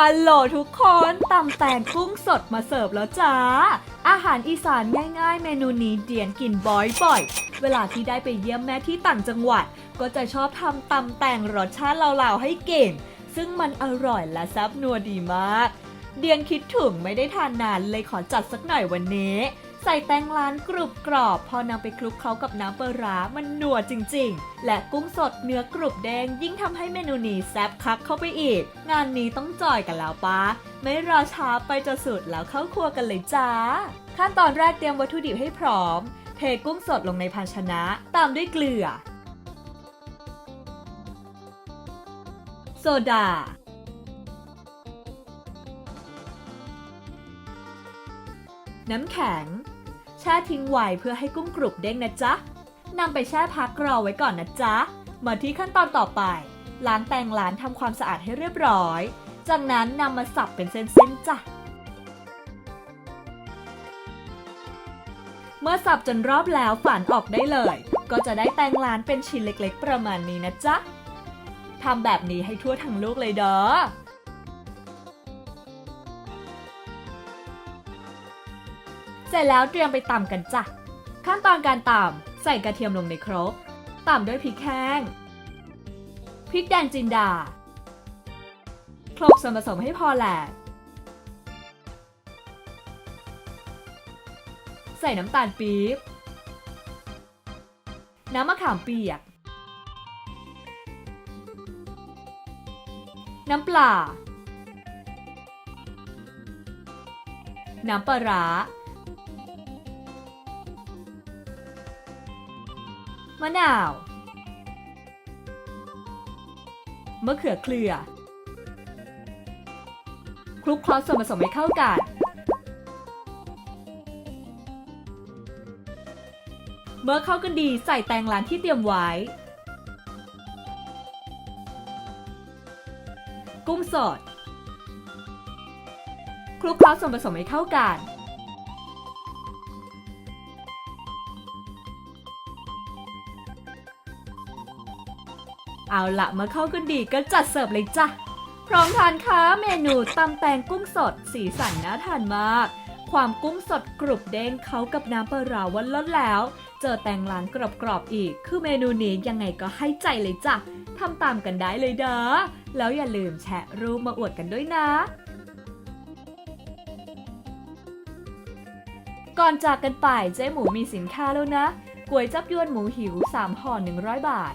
ฮัลโหลทุกคนตำแตงกุ้งสดมาเสิร์ฟแล้วจ้า อาหารอีสานง่ายๆ เมนูนี้เดียนกินบ่อยๆ เวลาที่ได้ไปเยี่ยมแม่ที่ต่างจังหวัด ก็จะชอบทำตำแตงรสชาติเหล่าๆให้เก่ง ซึ่งมันอร่อยและแซ่บนัวดีมาก เดียนคิดถึงไม่ได้ทานนานเลยขอจัดสักหน่อยวันนี้ ใส่แตงร้านกรุบกรอบ พอนำไปคลุกเคล้ากับน้ำปลาร้ามันนัวจริง ๆ และกุ้งสดเนื้อกรุบแดงยิ่งทำให้เมนูนี้แซ่บคักเข้าไปอีก งานนี้ต้องจอยกันแล้วปะไม่รอช้าไปจะสุดแล้วเข้าครัวกันเลยจ้า ขั้นตอนแรกเตรียมวัตถุดิบให้พร้อม เทกุ้งสดลงในภาชนะ ตามด้วยเกลือ โซดาน้ำแข็ง แช่ทิ้งไว้เพื่อให้กุ้งกรุบเด้งนะจ๊ะนำไปแช่พักรอไว้ก่อนนะจ๊ะ มาที่ขั้นตอนต่อไป ล้างแตงล้านทำความสะอาดให้เรียบร้อย จากนั้นนำมาสับเป็นเส้นๆจ้ะ เมื่อสับจนรอบแล้วฝานออกได้เลย ก็จะได้แตงล้านเป็นชิ้นเล็กๆ ประมาณนี้นะจ๊ะทำแบบนี้ให้ทั่วทั้งลูกเลยเด้อ สร็จแล้วเตรียมไปตำกันจ้ะ ขั้นตอนการตำใส่กระเทียมลงในครกตำด้วยพริกแห้งพริกแดงจินดาคลุกส่วนผสมให้พอแหลกใส่น้ำตาลปี๊บ น้ำมะขามเปียก น้ำปลา น้ำปลาร้า มะนาว มะเขือเคลือ คลุกเคล้าส่วนผสมให้เข้ากัน เมื่อเข้ากันดีใส่แตงร้านที่เตรียมไว้ กุ้งสด คลุกเคล้าส่วนผสมให้เข้ากัน เอาละเมื่อเข้ากันดีก็จัดเสิร์ฟเลยจ้ะ พร้อมทานค้าเมนูตำแตงกุ้งสด สีสันน่าทานมาก ความกุ้งสดกรุบเด้งเขากับน้ำปลาร้าวันล้นแล้ว เจอแตงร้านกรอบๆอีก คือเมนูนี้ยังไงก็ให้ใจเลยจ้ะทำตามกันได้เลยเด้อแล้วอย่าลืมแชะรูปมาอวดกันด้วยนะก่อนจากกันไปเจ๊หมูมีสินค้าแล้วนะก๋วยจับยวนหมูหิว 3ห่อ100 บาท